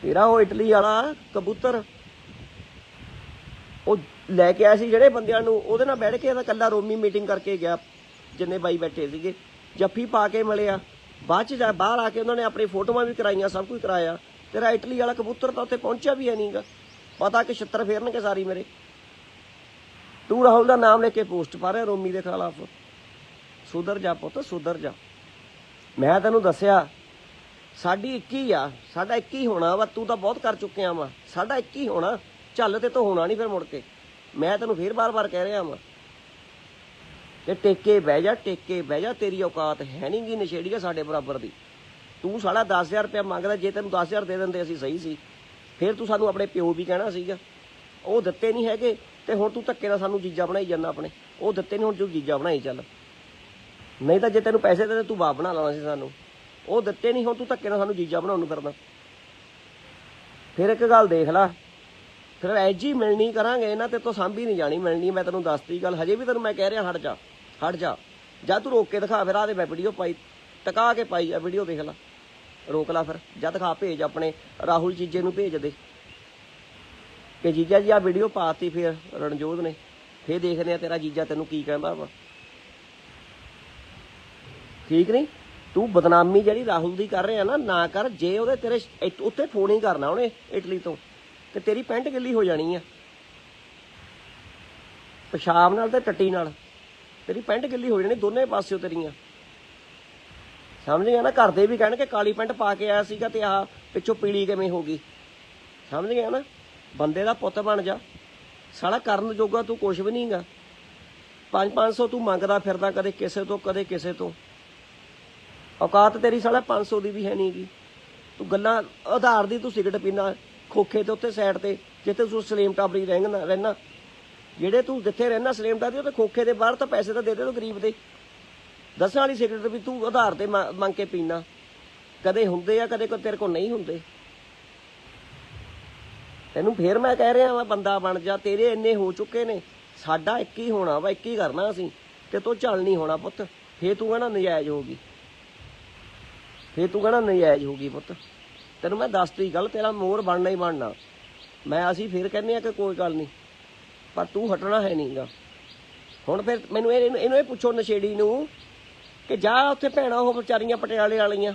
ਤੇਰਾ ਉਹ ਇਟਲੀ ਵਾਲਾ ਕਬੂਤਰ। ਉਹ ਲੈ ਕੇ ਆਇਆ ਸੀ ਜਿਹੜੇ ਬੰਦਿਆਂ ਨੂੰ। ਉਹਦੇ ਨਾਲ ਬੈਠ ਕੇ ਇਹਦਾ ਕੱਲਾ ਰੋਮੀ ਮੀਟਿੰਗ ਕਰਕੇ ਗਿਆ, ਜਿੰਨੇ ਬਾਈ ਬੈਠੇ ਸੀਗੇ। ਜੱਫੀ ਪਾ ਕੇ ਮਿਲਿਆ। ਬਾਅਦ ਚ ਜਾ ਬਾਹਰ ਆ ਕੇ ਉਹਨਾਂ ਨੇ ਆਪਣੀ ਫੋਟੋਆਂ ਵੀ ਕਰਾਈਆਂ, ਸਭ ਕੁਝ ਕਰਾਇਆ। ਤੇਰਾ ਇਟਲੀ ਵਾਲਾ ਕਬੂਤਰ ਤਾਂ ਉੱਥੇ ਪਹੁੰਚਿਆ ਵੀ ਹੈ ਨਹੀਂਗਾ। ਪਤਾ ਕਿ ਛਿੱਤਰ ਫੇਰਨਗੇ ਸਾਰੀ ਮੇਰੇ। ਤੂੰ ਰਾਹੁਲ ਦਾ ਨਾਮ ਲੈ ਕੇ ਪੋਸਟ ਪਾ ਰਿਹਾ ਰੋਮੀ ਦੇ ਖਿਲਾਫ। ਸੁਧਰ ਜਾ ਪੁੱਤ, ਸੁਧਰ ਜਾ। ਮੈਂ ਤੈਨੂੰ ਦੱਸਿਆ ਸਾਡੀ ਇੱਕ ਹੀ ਆ, ਸਾਡਾ ਇੱਕ ਹੀ ਹੋਣਾ ਵਾ, ਤੂੰ ਤਾਂ ਬਹੁਤ ਕਰ ਚੁੱਕਿਆ ਵਾ। ਸਾਡਾ ਇੱਕ ਹੀ ਹੋਣਾ, ਚੱਲ ਤੇ ਤੋਂ ਹੋਣਾ ਨਹੀਂ ਫਿਰ ਮੁੜ ਕੇ। ਮੈਂ ਤੈਨੂੰ ਫੇਰ ਬਾਰ-ਬਾਰ ਕਹਿ ਰਿਹਾ ਵਾ। ਕਿ ਟੇਕੇ ਬਹਿ ਜਾ, ਟੇਕੇ ਬਹਿ ਜਾ, ਤੇਰੀ ਔਕਾਤ ਹੈ ਨਹੀਂ ਗੀ ਨਸ਼ੇੜੀਆ ਸਾਡੇ ਬਰਾਬਰ ਦੀ। ਤੂੰ ਸਾਲਾ 10000 ਰੁਪਏ ਮੰਗਦਾ, ਜੇ ਤੈਨੂੰ 10000 ਦੇ ਦਿੰਦੇ ਅਸੀਂ ਸਹੀ ਸੀ। ਫਿਰ ਤੂੰ ਸਾਨੂੰ ਆਪਣੇ ਪਿਓ ਵੀ ਕਹਿਣਾ ਸੀਗਾ। ਉਹ ਦਿੱਤੇ ਨਹੀਂ ਹੈਗੇ, ਤੇ ਹੁਣ ਤੂੰ ਧੱਕੇ ਨਾਲ ਸਾਨੂੰ ਜੀਜਾ ਬਣਾਈ ਜਾਂਦਾ ਆਪਣੇ। ਉਹ ਦਿੱਤੇ ਨਹੀਂ ਹੁਣ ਤੂੰ ਜੀਜਾ ਬਣਾਈ ਚੱਲ। ਨਹੀਂ ਤਾਂ ਜੇ ਤੈਨੂੰ ਪੈਸੇ ਦੇ, ਤੂੰ ਬਾਪ ਬਣਾ ਲੈਣਾ ਸੀ ਸਾਨੂੰ। ਉਹ ਦਿੱਤੇ ਨਹੀਂ, ਹੁਣ ਤੂੰ ਧੱਕੇ ਨਾਲ ਸਾਨੂੰ ਜੀਜਾ ਬਣਾਉਣ ਨੂੰ ਫਿਰਦਾ। ਫਿਰ ਇੱਕ ਗੱਲ ਦੇਖ ਲੈ। ਫਿਰ ਐਜੀ ਮਿਲਣੀ ਕਰਾਂਗੇ, ਇਹਨਾਂ ਤੇ ਤੋਂ ਸਾਂਭੀ ਨਹੀਂ ਜਾਣੀ ਮਿਲਣੀ, ਮੈਂ ਤੈਨੂੰ ਦੱਸਤੀ ਗੱਲ, ਹਜੇ ਵੀ ਤੈਨੂੰ ਮੈਂ ਕਹਿ ਰਿਹਾ, ਹਟ ਜਾ ਹਟ ਜਾ। ਜਾਂ ਤੂੰ ਰੋਕ ਕੇ ਦਿਖਾ ਫਿਰ, ਆਹ ਦੇ ਮੈਂ ਵੀਡੀਓ ਪਾਈ, ਟਕਾ ਕੇ ਪਾਈ ਆ ਵੀਡੀਓ ਦੇਖ ਲੈ। ਰੋਕ ਲੈ ਫਿਰ, ਜਾਂ ਦਿਖਾ ਭੇਜ ਆਪਣੇ, ਰਾਹੁਲ ਜੀਜੇ ਨੂੰ ਭੇਜ ਦੇ। ਕਿ ਜੀਜਾ ਜੀ ਆ ਵੀਡੀਓ ਪਾਤੀ ਫਿਰ ਰਣਜੋਤ ਨੇ, ਫੇਰ ਦੇਖਦੇ ਆ ਤੇਰਾ ਜੀਜਾ ਤੈਨੂੰ ਕੀ ਕਹਿੰਦਾ ਵਾ। ਠੀਕ ਨਹੀਂ? ਤੂੰ ਬਦਨਾਮੀ ਜਿਹੜੀ ਰਾਹੁਲ ਦੀ ਕਰ ਰਿਹਾ ਨਾ ਨਾ ਕਰ, ਜੇ ਉਹਦੇ ਤੇਰੇ ਇੱਥ- ਉੱਤੇ ਫੋਨ ਹੀ ਕਰਨਾ ਉਹਨੇ ਇਟਲੀ ਤੋਂ, ਤੇ ਤੇਰੀ ਪੈਂਟ ਗਿੱਲੀ ਹੋ ਜਾਣੀ ਆ। ਪਿਸ਼ਾਬ ਨਾਲ ਤੇ ਟੱਟੀ ਨਾਲ, ਤੇਰੀ ਪੈਂਟ ਗਿੱਲੀ ਹੋ ਜਾਣੀ ਦੋਨੇ ਪਾਸਿਓਂ ਤੇਰੀਆਂ। ਸਮਝ ਗਿਆ ਨਾ, ਘਰ ਦੇ ਵੀ ਕਹਿਣਗੇ ਕਾਲੀ ਪੈਂਟ ਪਾ ਕੇ ਆਇਆ ਸੀਗਾ ਤੇ ਆਹ ਪਿੱਛੋਂ ਪੀਲੀ ਕਿਵੇਂ ਹੋ ਗਈ। ਸਮਝ ਗਿਆ ਨਾ, ਬੰਦੇ ਦਾ ਪੁੱਤ ਬਣ ਜਾ। ਸਾਲਾ ਕਰਨ ਜੋਗਾ ਤੂੰ ਕੁਛ ਵੀ ਨਹੀਂਗਾ 5-500 ਤੂੰ ਮੰਗਦਾ ਫਿਰਦਾ ਕਦੇ ਕਿਸੇ ਤੋਂ, ਕਦੇ ਕਿਸੇ ਤੋਂ। ਔਕਾਤ ਤੇਰੀ ਸਾਲਾ 500 ਦੀ ਵੀ ਹੈ ਨਹੀਂਗੀ ਤੂੰ ਗੱਲਾਂ ਆਧਾਰ ਦੀ, ਤੂੰ ਸਿਗਰਟ ਪੀਣਾ ਖੋਖੇ ਤੇ ਉੱਤੇ ਸਾਈਡ ਤੇ, ਜਿੱਥੇ ਤੂੰ ਸਲੇਮ ਟਾਬਰੀ ਰਹਿਣਾ ਰਹਿਣਾ ਜਿਹੜੇ ਤੂੰ ਜਿੱਥੇ ਰਹਿਣਾ ਸਲੇਮ ਟਾਬਰੀ ਉੱਤੇ ਖੋਖੇ ਦੇ ਬਾਹਰ ਤਾਂ ਪੈਸੇ ਤਾਂ ਦੇ ਦੇ ਤੂੰ ਗਰੀਬ ਦੇ। ਦੱਸਣ ਵਾਲੀ ਸਿਗਰਟ ਵੀ ਤੂੰ ਆਧਾਰ ਤੇ ਮੰਗ ਕੇ ਪੀਣਾ ਕਦੇ ਹੁੰਦੇ ਆ, ਕਦੇ ਕੋ ਤੇਰੇ ਕੋਲ ਨਹੀਂ ਹੁੰਦੇ। ਤੈਨੂੰ ਫੇਰ ਮੈਂ ਕਹਿ ਰਿਹਾ ਵਾ, ਬੰਦਾ ਬਣ ਜਾ, ਤੇਰੇ ਇੰਨੇ ਹੋ ਚੁੱਕੇ ਨੇ। ਸਾਡਾ ਇੱਕ ਹੀ ਹੋਣਾ ਵਾ, ਇੱਕ ਹੀ ਕਰਨਾ ਅਸੀਂ, ਤੇ ਤੂੰ ਚੱਲ ਨਹੀਂ ਹੋਣਾ ਪੁੱਤ। ਫੇਰ ਤੂੰ ਕਹਿਣਾ ਨਜਾਇਜ਼ ਹੋਗੀ ਫੇਰ ਤੂੰ ਕਹਿਣਾ ਨਜਾਇਜ਼ ਹੋ ਗਈ ਪੁੱਤ। ਤੈਨੂੰ ਮੈਂ ਦੱਸਤੀ ਗੱਲ, ਤੇਰਾ ਮੋਰ ਬਣਨਾ ਹੀ ਬਣਨਾ। ਮੈਂ ਅਸੀਂ ਫੇਰ ਕਹਿੰਦੇ ਆ ਕਿ ਕੋਈ ਗੱਲ ਨਹੀਂ, ਪਰ ਤੂੰ ਹਟਣਾ ਹੈ ਨਹੀਂਗਾ। ਹੁਣ ਫਿਰ ਮੈਨੂੰ ਇਹ- ਇਹਨੂੰ ਇਹਨੂੰ ਇਹ ਪੁੱਛੋ ਨਸ਼ੇੜੀ ਨੂੰ ਕਿ ਜਾ ਉੱਥੇ ਭੈਣਾ ਉਹ ਵਿਚਾਰੀਆਂ ਪਟਿਆਲੇ ਵਾਲੀਆਂ,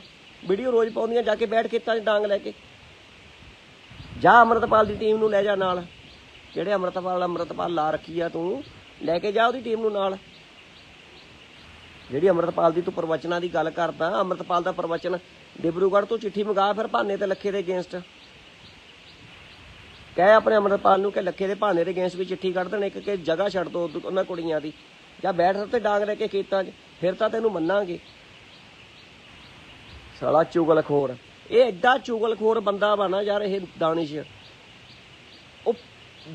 ਵੀਡੀਓ ਰੋਜ਼ ਪਾਉਂਦੀਆਂ ਜਾ ਕੇ ਬੈਠ ਕੇ ਤਾਂ ਡਾਂਗ ਲੈ ਕੇ। ਜਾ ਅਮਰਤਪਾਲ ਦੀ ਟੀਮ ਨੂੰ ਲੈ ਜਾ ਨਾਲ। ਜਿਹੜੇ ਅਮਰਤਪਾਲ ਅਮਰਤਪਾਲ ਲਾ ਰੱਖੀ ਆ ਤੂੰ, ਲੈ ਕੇ ਜਾ ਉਹਦੀ ਟੀਮ ਨੂੰ ਨਾਲ। ਜਿਹੜੀ ਅਮਰਤਪਾਲ ਦੀ ਤੂੰ ਪ੍ਰਵਚਨਾਂ ਦੀ ਗੱਲ ਕਰਦਾ, ਅਮਰਤਪਾਲ ਦਾ ਪ੍ਰਵਚਨ ਡਿਬਰੂਗੜ੍ਹ ਤੋਂ ਚਿੱਠੀ ਮੰਗਾ ਫਿਰ ਭਾਨੇ ਤੇ ਲੱਖੇ ਦੇ ਅਗੇਂਸਟ ਕਹਿ ਆਪਣੇ ਅਮਰਤਪਾਲ ਨੂੰ ਕਿ ਲੱਖੇ ਦੇ ਭਾਨੇ ਦੇ ਅਗੇਂਸਟ ਵੀ ਚਿੱਠੀ ਕੱਢ ਦੇਣ, ਇੱਕ ਕਿ ਜਗ੍ਹਾ ਛੱਡ ਦੋ ਉਹਨਾਂ ਕੁੜੀਆਂ ਦੀ। ਜਾਂ ਬੈਠ ਤੇ ਡਾਂਗ ਲੈ ਕੇ ਖੇਤਾਂ 'ਚ, ਫਿਰ ਤਾਂ ਤੈਨੂੰ ਮੰਨਾਂਗੇ। ਸਾਲਾ ਚੁਗਲਖੋਰ। ਇਹ ਐਡਾ ਚੁਗਲਖੋਰ ਬੰਦਾ ਬਣਾ ਯਾਰ ਇਹ ਦਾਨਿਸ਼ ਉਹ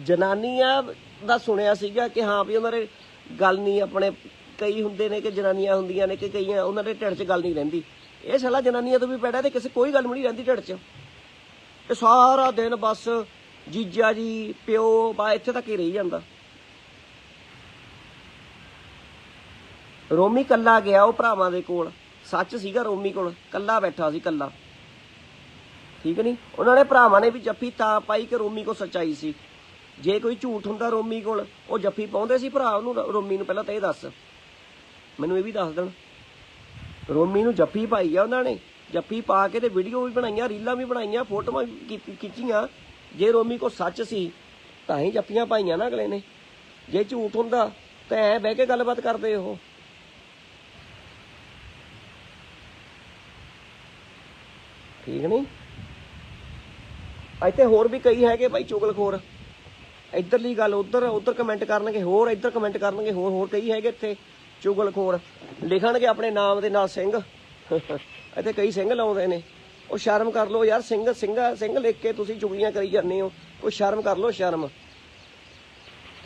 ਜਨਾਨੀਆਂ ਦਾ ਸੁਣਿਆ ਸੀਗਾ ਕਿ ਹਾਂ ਵੀ ਉਹਨਾਂ ਦੇ ਗੱਲ ਨਹੀਂ, ਆਪਣੇ ਕਈ ਹੁੰਦੇ ਨੇ ਕਿ ਜਨਾਨੀਆਂ ਹੁੰਦੀਆਂ ਨੇ ਕਿ ਕਈਆਂ ਉਹਨਾਂ ਦੇ ਢਿੱਡ 'ਚ ਗੱਲ ਨਹੀਂ ਰਹਿੰਦੀ। ਇਹ ਸਾਲਾ ਜਨਾਨੀਆਂ ਤੋਂ ਵੀ ਪੈੜਾ ਤੇ ਕਿਸੇ ਕੋਈ ਗੱਲ ਵੀ ਨਹੀਂ ਰਹਿੰਦੀ ਢਿੱਡ 'ਚ। ਤੇ ਸਾਰਾ ਦਿਨ ਬਸ ਜੀਜਾ ਜੀ, ਪਿਓ, ਬਾ ਇੱਥੇ ਤੱਕ ਹੀ ਰਹੀ ਜਾਂਦਾ। ਰੋਮੀ ਕੱਲਾ ਗਿਆ ਉਹ ਭਰਾਵਾਂ ਦੇ ਕੋਲ। ਸੱਚ ਸੀਗਾ ਰੋਮੀ ਕੋਲ। ਕੱਲਾ ਬੈਠਾ ਸੀ, ਕੱਲਾ। ਠੀਕ ਨਹੀਂ? ਉਹਨਾਂ ਨੇ ਭਰਾਵਾਂ ਨੇ ਵੀ ਜੱਫੀ ਤਾਂ ਪਾਈ ਕਿ ਰੋਮੀ ਕੋ ਸੱਚਾਈ ਸੀ। ਜੇ ਕੋਈ ਝੂਠ ਹੁੰਦਾ ਰੋਮੀ ਕੋਲ, ਉਹ ਜੱਫੀ ਪਾਉਂਦੇ ਸੀ ਭਰਾ ਉਹਨੂੰ, ਰੋਮੀ ਨੂੰ ਪਹਿਲਾਂ ਤਾਂ ਇਹ ਦੱਸ। ਮੈਨੂੰ ਇਹ ਵੀ ਦੱਸ ਦੇਣ। ਰੋਮੀ ਨੂੰ ਜੱਫੀ ਪਾਈ ਆ ਉਹਨਾਂ ਨੇ। ਜੱਫੀ ਪਾ ਕੇ ਤੇ ਵੀਡੀਓ ਵੀ ਬਣਾਈਆਂ, ਰੀਲਾਂ ਵੀ ਬਣਾਈਆਂ, ਫੋਟੋਆਂ ਵੀ ਖਿੱਚੀਆਂ। ਜੇ ਰੋਮੀ ਕੋ ਸੱਚ ਸੀ, ਤਾਂ ਹੀ ਜੱਫੀਆਂ ਪਾਈਆਂ ਨਾ ਅਗਲੇ ਨੇ। ਜੇ ਝੂਠ ਹੁੰਦਾ, ਤਾਂ ਐ ਬਹਿ ਕੇ ਗੱਲਬਾਤ ਕਰਦੇ ਉਹ। ਠੀਕ ਨਹੀਂ? ਇੱਥੇ ਹੋਰ ਵੀ ਕਈ ਹੈਗੇ ਬਾਈ ਚੁਗਲਖੋਰ। ਇੱਧਰਲੀ ਗੱਲ ਉੱਧਰ ਉੱਧਰ ਕਮੈਂਟ ਕਰਨਗੇ, ਹੋਰ ਇੱਧਰ ਕਮੈਂਟ ਕਰਨਗੇ, ਹੋਰ ਹੋਰ ਕਈ ਹੈਗੇ ਇੱਥੇ। ਚੁਗਲਖੋਰ ਲਿਖਣਗੇ ਆਪਣੇ ਨਾਮ ਦੇ ਨਾਲ ਸਿੰਘ। ਇੱਥੇ ਕਈ ਸਿੰਘ ਲਾਉਂਦੇ ਨੇ। ਉਹ ਸ਼ਰਮ ਕਰ ਲਓ ਯਾਰ, ਸਿੰਘ ਸਿੰਘ ਸਿੰਘ ਲਿਖ ਕੇ ਤੁਸੀਂ ਚੁਗਲੀਆਂ ਕਰੀ ਜਾਂਦੇ ਹੋ। ਕੋਈ ਸ਼ਰਮ ਕਰ ਲਓ, ਸ਼ਰਮ।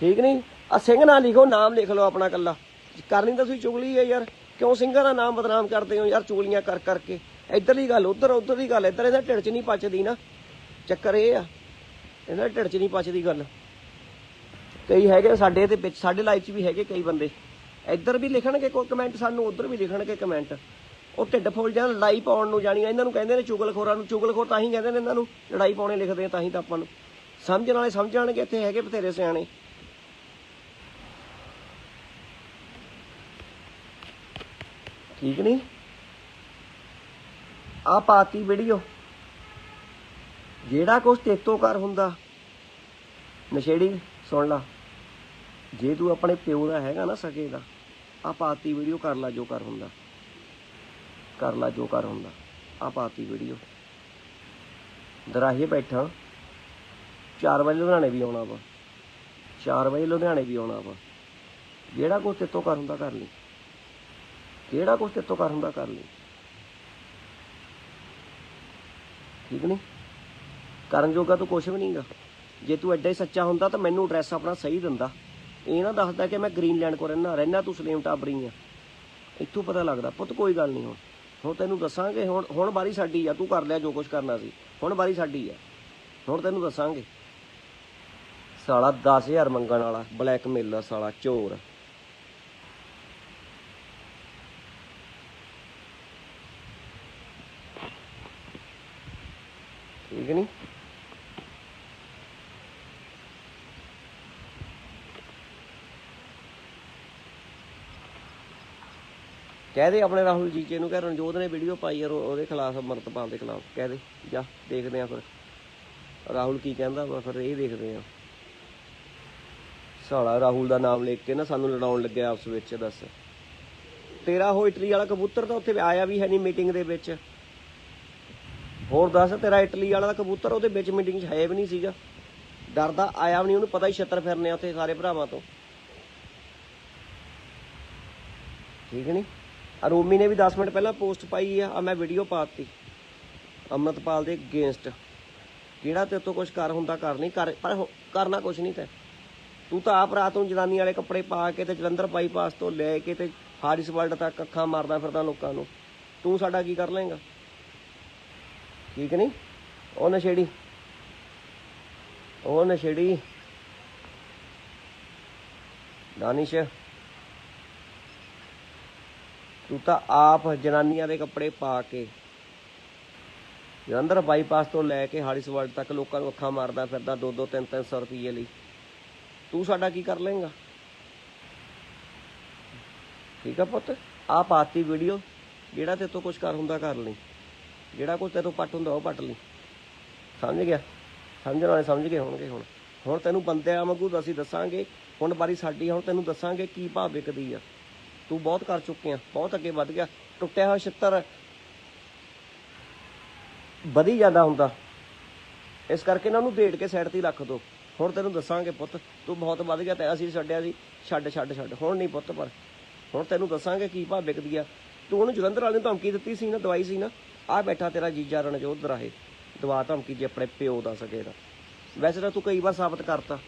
ਠੀਕ ਨਹੀਂ? ਆ ਸਿੰਘ ਨਾ ਲਿਖੋ, ਨਾਮ ਲਿਖ ਲਓ ਆਪਣਾ ਕੱਲਾ ਕਰਨੀ ਤਾਂ ਤੁਸੀਂ ਚੁਗਲੀ ਹੈ ਯਾਰ। ਕਿਉਂ ਸਿੰਘਾਂ ਦਾ ਨਾਮ ਬਦਨਾਮ ਕਰਦੇ ਹੋ ਯਾਰ ਚੁਗਲੀਆਂ ਕਰ ਕਰਕੇ? ਇੱਧਰਲੀ ਗੱਲ, ਉੱਧਰ, ਉੱਧਰਲੀ ਗੱਲ। ਇੱਧਰ ਇਹਦਾ ਢਿੱਡ 'ਚ ਨਹੀਂ ਪਚਦੀ ਨਾ। ਚੱਕਰ ਇਹ ਆ। ਇਹਦਾ ਢਿੱਡ 'ਚ ਨਹੀਂ ਪਚਦੀ ਗੱਲ। ਕਈ ਹੈਗੇ ਸਾਡੇ ਤੇ ਵਿੱਚ, ਸਾਡੇ ਲਾਈਫ 'ਚ ਵੀ ਹੈਗੇ ਕਈ ਬੰਦੇ। ਇੱਧਰ ਵੀ ਲਿਖਣਗੇ ਕੋਈ ਕਮੈਂਟ ਸਾਨੂੰ ਉੱਧਰ ਵੀ ਲਿਖਣਗੇ ਕਮੈਂਟ ਉਹ ਢਿੱਡ ਫੁੱਲ ਜਾਣ, ਲੜਾਈ ਪਾਉਣ ਨੂੰ ਜਾਣੀ ਇਹਨਾਂ ਨੂੰ ਕਹਿੰਦੇ ਨੇ ਚੁਗਲਖੋਰਾਂ ਨੂੰ, ਚੁਗਲਖੋਰ ਤਾਂ ਹੀ ਕਹਿੰਦੇ ਨੇ ਇਹਨਾਂ ਨੂੰ, ਲੜਾਈ ਪਾਉਣੇ ਲਿਖਦੇ ਆ ਤਾਂ ਹੀ ਤਾਂ ਆਪਾਂ ਨੂੰ। ਸਮਝਣ ਵਾਲੇ ਸਮਝ ਜਾਣਗੇ ਇੱਥੇ ਹੈਗੇ ਬਥੇਰੇ ਸਿਆਣੇ। ਠੀਕ ਨਹੀਂ? ਆ ਪਾਤੀ ਵੀਡੀਓ। ਜਿਹੜਾ ਕੁਛ ਤੇਤੋਂ ਕਰ ਹੁੰਦਾ, ਨਸ਼ੇੜੀ, ਸੁਣ ਲਾ। ਜੇ ਤੂੰ ਆਪਣੇ ਪਿਓ ਦਾ ਹੈਗਾ ਨਾ ਸਕੇ ਦਾ ਆ ਪਾਤੀ ਵੀਡੀਓ ਕਰ ਲਾ ਜੋ ਕਰ ਹੁੰਦਾ। ਕਰ ਲਾ ਜੋ ਕਰ ਹੁੰਦਾ। ਆਪਾਤੀ ਵੀਡੀਓ ਦਰਾਹੇ ਬੈਠਾ। 4 ਵਜੇ ਲੁਧਿਆਣੇ ਵੀ ਆਉਣਾ ਵਾ। 4 ਵਜੇ ਲੁਧਿਆਣੇ ਵੀ ਆਉਣਾ ਵਾ। ਜਿਹੜਾ ਕੁਛ ਤੇਤੋਂ ਕਰ ਹੁੰਦਾ ਕਰ ਲਈ। ਜਿਹੜਾ ਕੁਛ ਤੇਤੋਂ ਕਰ ਹੁੰਦਾ ਕਰ ਲਈ। ਠੀਕ ਨਹੀਂ ਕਰਨ ਜੋਗਾ ਤੂੰ ਕੁਛ ਵੀ ਨਹੀਂਗਾ ਜੇ ਤੂੰ ਐਡਾ ਹੀ ਸੱਚਾ ਹੁੰਦਾ ਤਾਂ ਮੈਨੂੰ ਐਡਰੈਸ ਆਪਣਾ ਸਹੀ ਦਿੰਦਾ। ਇਹ ਨਾ ਦੱਸਦਾ ਕਿ ਮੈਂ ਗ੍ਰੀਨਲੈਂਡ ਕੋ ਰਹਿਣਾ ਰਹਿਣਾ ਤੂੰ ਸਲੇਮ ਟਾਬਰੀ ਆ। ਇੱਥੋਂ ਪਤਾ ਲੱਗਦਾ, ਪੁੱਤ ਕੋਈ ਗੱਲ ਨਹੀਂ ਹੁਣ। ਹੁਣ ਤੈਨੂੰ ਦੱਸਾਂਗੇ, ਹੁਣ ਹੁਣ ਵਾਰੀ ਸਾਡੀ ਆ, ਤੂੰ ਕਰ ਲਿਆ ਜੋ ਕੁਛ ਕਰਨਾ ਸੀ। ਹੁਣ ਵਾਰੀ ਸਾਡੀ ਆ। ਹੁਣ ਤੈਨੂੰ ਦੱਸਾਂਗੇ। ਸਾਲਾ 10000 ਮੰਗਣ ਵਾਲਾ ਬਲੈਕਮੇਲ ਦਾ ਸਾਲਾ, ਚੋਰ। ਠੀਕ ਨਹੀਂ ਕਹਿ ਦੇ ਆਪਣੇ ਰਾਹੁਲ ਜੀਕੇ ਨੂੰ, ਕਹਿ ਰਣਜੋਤ ਨੇ ਵੀਡੀਓ ਪਾਈ ਯਾਰ ਉਹਦੇ ਖਿਲਾਫ, ਅਮਰਤਪਾਲ ਦੇ ਖਿਲਾਫ, ਕਹਿ ਦੇ, ਜਾ, ਦੇਖਦੇ ਆ ਫਿਰ। ਰਾਹੁਲ ਕੀ ਕਹਿੰਦਾ ਵਾ ਫਿਰ ਇਹ ਦੇਖਦੇ ਆ। ਸਾਲਾ ਰਾਹੁਲ ਦਾ ਨਾਮ ਲਿਖ ਕੇ ਨਾ ਸਾਨੂੰ ਲੜਾਉਣ ਲੱਗਿਆ ਆਪਸ ਵਿੱਚ, ਦੱਸ। ਤੇਰਾ ਉਹ ਇਟਲੀ ਵਾਲਾ ਕਬੂਤਰ ਤਾਂ ਉੱਥੇ ਆਇਆ ਵੀ ਹੈ ਨਹੀਂ ਮੀਟਿੰਗ ਦੇ ਵਿੱਚ। ਹੋਰ ਦੱਸ, ਤੇਰਾ ਇਟਲੀ ਵਾਲਾ ਕਬੂਤਰ ਉਹਦੇ ਵਿੱਚ ਮੀਟਿੰਗ 'ਚ ਹੈ ਵੀ ਨਹੀਂ ਸੀਗਾ। ਡਰਦਾ ਆਇਆ ਵੀ ਨਹੀਂ, ਉਹਨੂੰ ਪਤਾ ਹੀ ਛੱਤਰ ਫਿਰਨੇ ਆ ਉੱਥੇ ਸਾਰੇ ਭਰਾਵਾਂ ਤੋਂ। ਠੀਕ ਨਹੀਂ? ਆ ਰੋਮੀ ਨੇ ਵੀ 10 ਮਿੰਟ ਪਹਿਲਾਂ ਪੋਸਟ ਪਾਈ ਆ ਆ ਮੈਂ ਵੀਡੀਓ ਪਾਤੀ। ਅਮਰਤਪਾਲ ਦੇ ਅਗੇਂਸਟ ਜਿਹੜਾ ਤੇ ਤੋਂ ਕੁਝ ਕਰ ਹੁੰਦਾ, ਕਰ ਨਹੀਂ, ਕਰ, ਪਰ ਕਰਨਾ ਕੁਝ ਨਹੀਂ ਤੇ। ਤੂੰ ਤਾਂ ਆਪ ਰਾਤ ਨੂੰ ਜਨਾਨੀ ਵਾਲੇ ਕੱਪੜੇ ਪਾ ਕੇ ਤੇ ਜਲੰਧਰ ਬਾਈਪਾਸ ਤੋਂ ਲੈ ਕੇ ਤੇ ਹਾਰਿਸ ਵਰਲਡ ਤੱਕ ਅੱਖਾਂ ਮਾਰਦਾ ਫਿਰਦਾ ਲੋਕਾਂ ਨੂੰ। ਤੂੰ ਸਾਡਾ ਕੀ ਕਰ ਲੇਗਾ ਠੀਕ ਨਹੀਂ? ਉਹ ਨਸ਼ੇੜੀ। ਉਹ ਨਸ਼ੇੜੀ। ਦਾਨਿਸ਼। ਤੂੰ ਤਾਂ ਆਪ ਜਨਾਨੀਆਂ ਦੇ ਕੱਪੜੇ ਪਾ ਕੇ ਜਲੰਧਰ ਬਾਈਪਾਸ ਤੋਂ ਲੈ ਕੇ ਹਾਰਿਸ ਵਰਡ ਤੱਕ ਲੋਕਾਂ ਨੂੰ ਅੱਖਾਂ ਮਾਰਦਾ ਫਿਰਦਾ 2-2 3-300 ਰੁਪਏ ਲਈ। ਤੂੰ ਸਾਡਾ ਕੀ ਕਰ ਲੇਗਾ ਠੀਕ ਆ ਪੁੱਤ? ਆ ਪਾਤੀ ਵੀਡੀਓ ਜਿਹੜਾ ਤੇ ਤੋਂ ਕੁਝ ਕਰ ਹੁੰਦਾ ਕਰ ਲਈ। ਜਿਹੜਾ ਕੁਝ ਤੇ ਤੋਂ ਪੱਟ ਹੁੰਦਾ ਉਹ ਪੱਟ ਲਈ। ਸਮਝ ਗਿਆ? ਸਮਝਣ ਵਾਲੇ ਸਮਝ ਗਏ ਹੋਣਗੇ ਹੁਣ। ਹੁਣ ਤੈਨੂੰ ਬੰਦਿਆਂ ਵਾਂਗੂ ਅਸੀਂ ਦੱਸਾਂਗੇ, ਹੁਣ ਬਾਰੀ ਸਾਡੀ ਹੁਣ ਤੈਨੂੰ ਦੱਸਾਂਗੇ ਕੀ ਭਾਅ ਵਿਕਦੀ ਆ। ਤੂੰ ਬਹੁਤ ਕਰ ਚੁੱਕਿਆ ਬਹੁਤ ਅੱਗੇ ਵੱਧ ਗਿਆ। ਟੁੱਟਿਆ ਹੋਇਆ ਛਿੱਤਰ ਵਧੀ ਜਾਂਦਾ ਹੁੰਦਾ। ਇਸ ਕਰਕੇ ਇਹਨਾਂ ਨੂੰ ਢੇੜ ਕੇ ਸਾਈਡ ਤੇ ਹੀ ਰੱਖ ਦੋ। ਹੁਣ ਤੈਨੂੰ ਦੱਸਾਂਗੇ ਪੁੱਤ, ਤੂੰ ਬਹੁਤ ਵੱਧ ਗਿਆ ਤੇ ਅਸੀਂ ਛੱਡਿਆ ਸੀ। ਛੱਡ ਛੱਡ ਛੱਡ, ਹੁਣ ਨਹੀਂ ਪੁੱਤ, ਪਰ ਹੁਣ ਤੈਨੂੰ ਦੱਸਾਂਗੇ ਕੀ ਭਾਅ ਵਿਕਦੀ ਆ। ਤੂੰ ਉਹਨੂੰ ਜਲੰਧਰ ਵਾਲੇ ਨੂੰ ਧਮਕੀ ਦਿੱਤੀ ਸੀ ਨਾ, ਦਵਾਈ ਸੀ ਨਾ। ਆ ਬੈਠਾ ਤੇਰਾ ਜੀਜਾ ਰਣਜੋਧ ਦਰਾਹੇ ਦਵਾ ਧਮਕੀ ਜੇ ਆਪਣੇ ਪਿਓ ਦਾ ਸਕੇ ਦਾ ਵੈਸੇ ਤਾਂ ਤੂੰ ਕਈ ਵਾਰ ਸਾਬਤ ਕਰਤਾ।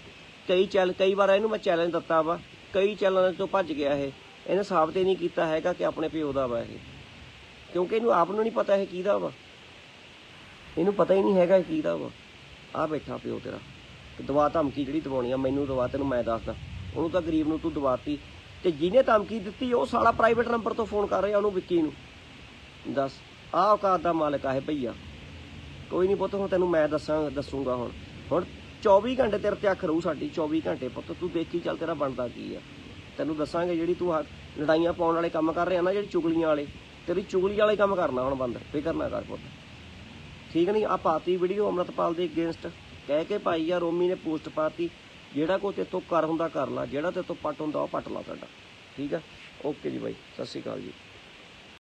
ਕਈ ਚੈਲ ਕਈ ਵਾਰ ਇਹਨੂੰ ਮੈਂ ਚੈਲੰਜ ਦਿੱਤਾ ਵਾ। ਕਈ ਚੈਲੰਜ ਤੋਂ ਭੱਜ ਗਿਆ ਇਹ। ਇਹਨੇ ਸਾਬਤ ਹੀ ਨਹੀਂ ਕੀਤਾ ਹੈਗਾ ਕਿ ਆਪਣੇ ਪਿਓ ਦਾ ਵਾ ਇਹ। ਕਿਉਂਕਿ ਇਹਨੂੰ ਆਪ ਨੂੰ ਨਹੀਂ ਪਤਾ ਇਹ ਕਿਹਦਾ ਵਾ। ਇਹਨੂੰ ਪਤਾ ਹੀ ਨਹੀਂ ਹੈਗਾ ਇਹ ਕਿਹਦਾ ਵਾ। ਆ ਬੈਠਾ ਪਿਓ ਤੇਰਾ। ਦਵਾ ਧਮਕੀ ਜਿਹੜੀ ਦਵਾਉਣੀ ਆ? ਮੈਨੂੰ ਦਵਾ, ਤੈਨੂੰ ਮੈਂ ਦੱਸਦਾ। ਉਹਨੂੰ ਤਾਂ ਗਰੀਬ ਨੂੰ ਤੂੰ ਦਵਾਤੀ। ਤੇ ਜਿਹਨੇ ਧਮਕੀ ਦਿੱਤੀ, ਉਹ ਸਾਲਾ ਪ੍ਰਾਈਵੇਟ ਨੰਬਰ ਤੋਂ ਫੋਨ ਕਰ ਰਿਹਾ ਉਹਨੂੰ ਵਿੱਕੀ ਨੂੰ। ਦੱਸ, ਆਹ ਔਕਾਤ ਦਾ ਮਾਲਕ ਆ ਇਹ ਭਈਆ। ਕੋਈ ਨਹੀਂ ਪੁੱਤ, ਹੁਣ ਤੈਨੂੰ ਮੈਂ ਦੱਸਾਂ, ਦੱਸੂਗਾ ਹੁਣ। ਹੁਣ 24 ਘੰਟੇ ਤੇਰੇ ਤੇ ਅੱਖ ਰਹੂ ਸਾਡੀ 24 ਘੰਟੇ। ਪੁੱਤ, ਤੂੰ ਦੇਖੀ ਚੱਲ ਤੇਰਾ ਬਣਦਾ ਕੀ ਆ। ਤੈਨੂੰ ਦੱਸਾਂਗੇ ਜਿਹੜੀ ਤੂੰ ਆਹ ਲੜਾਈਆਂ ਪਾਉਣ ਵਾਲੇ ਕੰਮ ਕਰ ਰਿਹਾ ਨਾ, ਜਿਹੜੀ ਚੁਗਲੀਆਂ ਵਾਲੇ, ਤੇਰੀ ਚੁਗਲੀ ਵਾਲੇ ਕੰਮ ਕਰਨਾ ਹੁਣ ਬੰਦ, ਫਿਕਰ ਨਾ ਕਰ ਪੁੱਤ। ਠੀਕ ਨਹੀਂ? ਆ ਪਾਤੀ ਵੀਡੀਓ ਅਮਰਤਪਾਲ ਦੇ ਅਗੇਂਸਟ ਕਹਿ ਕੇ ਭਾਈ ਆ, ਰੋਮੀ ਨੇ ਪੋਸਟ ਪਾਤੀ, ਜਿਹੜਾ ਕੋ ਤੇ ਤੋਂ ਕਰ ਹੁੰਦਾ ਕਰ ਲਾ, ਜਿਹੜਾ ਤੇ ਤੋਂ ਪੱਟ ਹੁੰਦਾ ਉਹ ਪੱਟ ਲਾ ਸਾਡਾ। ਠੀਕ ਆ? ਓਕੇ ਜੀ ਬਾਈ, ਸਤਿ ਸ਼੍ਰੀ ਅਕਾਲ ਜੀ।